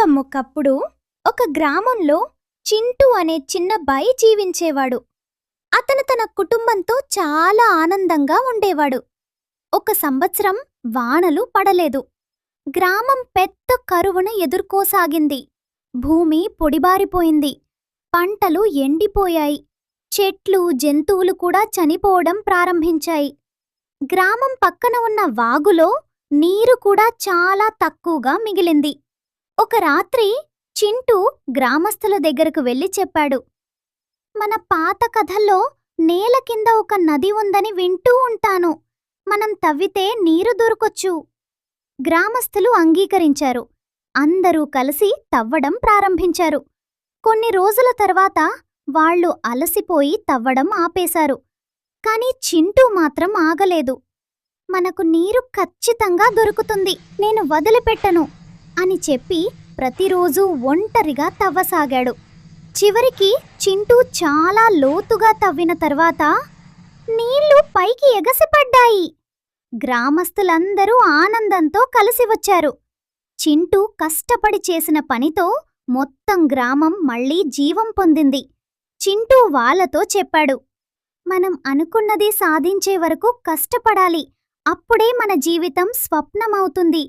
పూర్వముకప్పుడు ఒక గ్రామంలో చింటూ అనే చిన్న బాయి జీవించేవాడు. అతను తన కుటుంబంతో చాలా ఆనందంగా ఉండేవాడు. ఒక సంవత్సరం వానలు పడలేదు. గ్రామం పెద్ద కరువును ఎదుర్కోసాగింది. భూమి పొడిబారిపోయింది. పంటలు ఎండిపోయాయి. చెట్లు జంతువులు కూడా చనిపోవడం ప్రారంభించాయి. గ్రామం పక్కన ఉన్న వాగులో నీరు కూడా చాలా తక్కువగా మిగిలింది. ఒక రాత్రి చింటూ గ్రామస్తుల దగ్గరకు వెళ్ళి చెప్పాడు. మన పాత కథల్లో నేల కింద ఒక నది ఉందని వింటూ ఉంటాను. మనం తవ్వితే నీరు దొరకొచ్చు. గ్రామస్తులు అంగీకరించారు. అందరూ కలిసి తవ్వడం ప్రారంభించారు. కొన్ని రోజుల తర్వాత వాళ్ళు అలసిపోయి తవ్వడం ఆపేశారు. కాని చింటూ మాత్రం ఆగలేదు. మనకు నీరు ఖచ్చితంగా దొరుకుతుంది. నేను వదిలిపెట్టను. అని చెప్పి ప్రతిరోజూ ఒంటరిగా తవ్వసాగాడు. చివరికి చింటూ చాలా లోతుగా తవ్విన తర్వాత నీళ్ళు పైకి ఎగసిపడ్డాయి. గ్రామస్తులందరూ ఆనందంతో కలిసి వచ్చారు. చింటూ కష్టపడి చేసిన పనితో మొత్తం గ్రామం మళ్ళీ జీవం పొందింది. చింటూ వాళ్ళతో చెప్పాడు మనం అనుకున్నది సాధించే వరకు కష్టపడాలి. అప్పుడే మన జీవితం స్వప్నమవుతుంది.